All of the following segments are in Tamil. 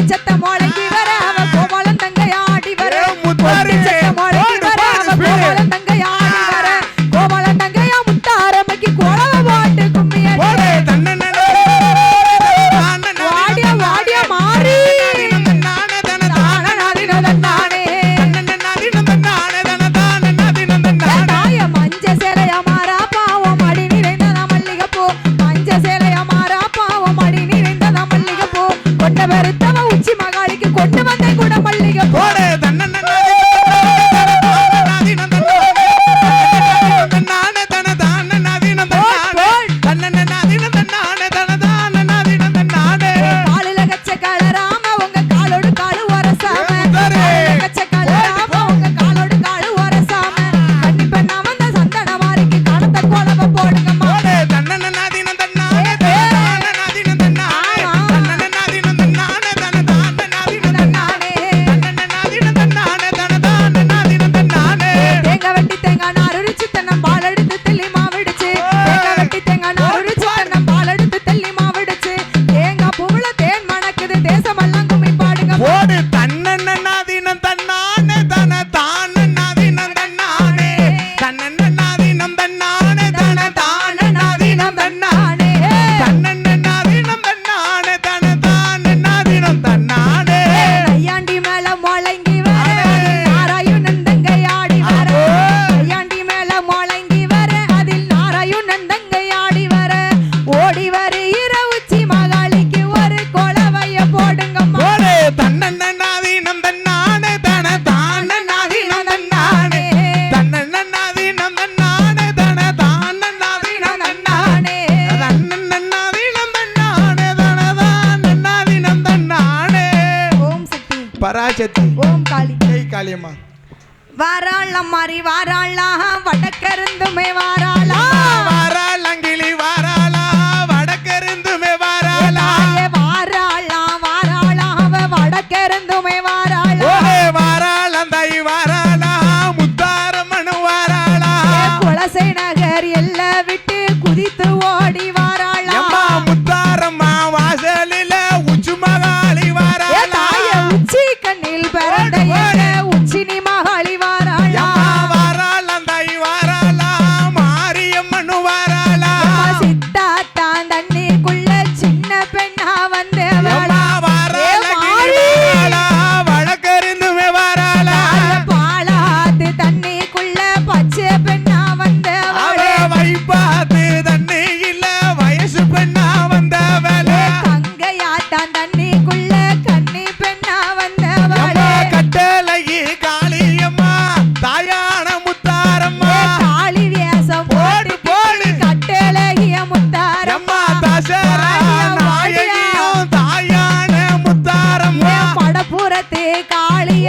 கொட்டி சத்தம் முழங்கி வர தசரா நாயகியும் தாயான முத்தாரம்மா. ஏ படப்புறத்து காளிய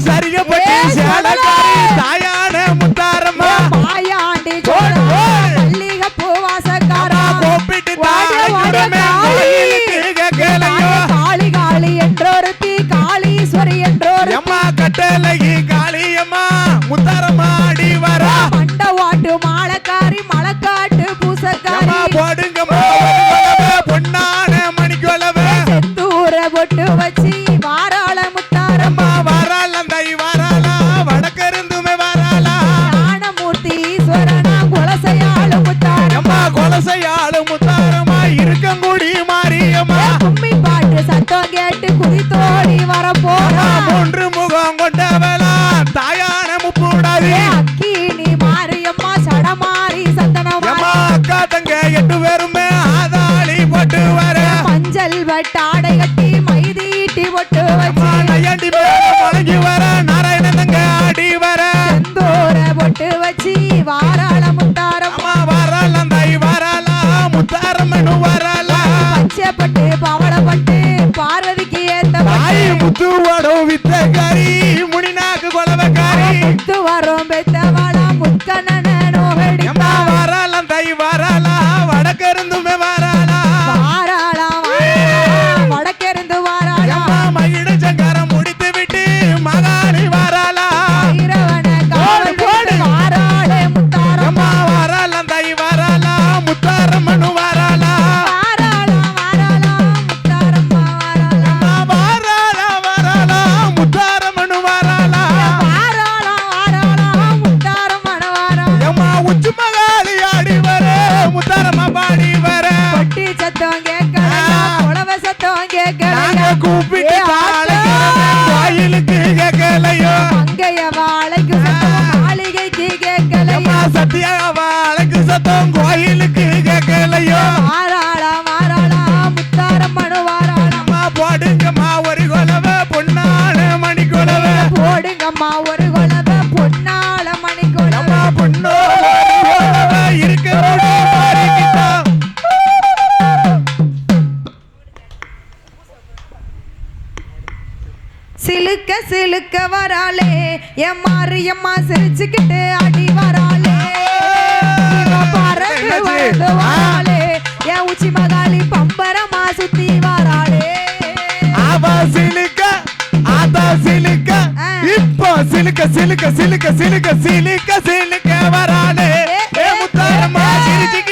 சரிகப்பட்டு சேலக்காரி தாயான முத்தாரம்மா. மாயாண்டி மல்லிக பூவாசக்காரா கூப்பிட்டு தாயுடமே காளி காளி என்றொரு தீ காளீஸ்வரி என்றொரு அம்மா கட்டலகி காளியம்மா முத்தாரம்மா அடி வரா. மண்ட வாட்டு மாலக்காரி மலக்காட்டு பூசக்காரி. பொட்டு வச்சு சத்தியா சத்தம் கோயிலுக்கு கேட்கலையோ? போடுங்கம்மா ஒரு கொலவ பொன்னால மணி கொலவ. போடுங்கம்மா ஒரு கொலவ பொன்னால மணி கொலவ. பொண்ணோல இருக்க சிலுக்க சிலுக்க வராளே என் எம்மா சிரிச்சுக்கிட்டு சிலுக்க ஆத்தா சிலுக்க இப்போ சிலுக்க சிலுக்க சிலுக்க சிலுக்க சிலுக்க சிலுக்க வரானே முத்தாரம்மா சிரிச்சுக்க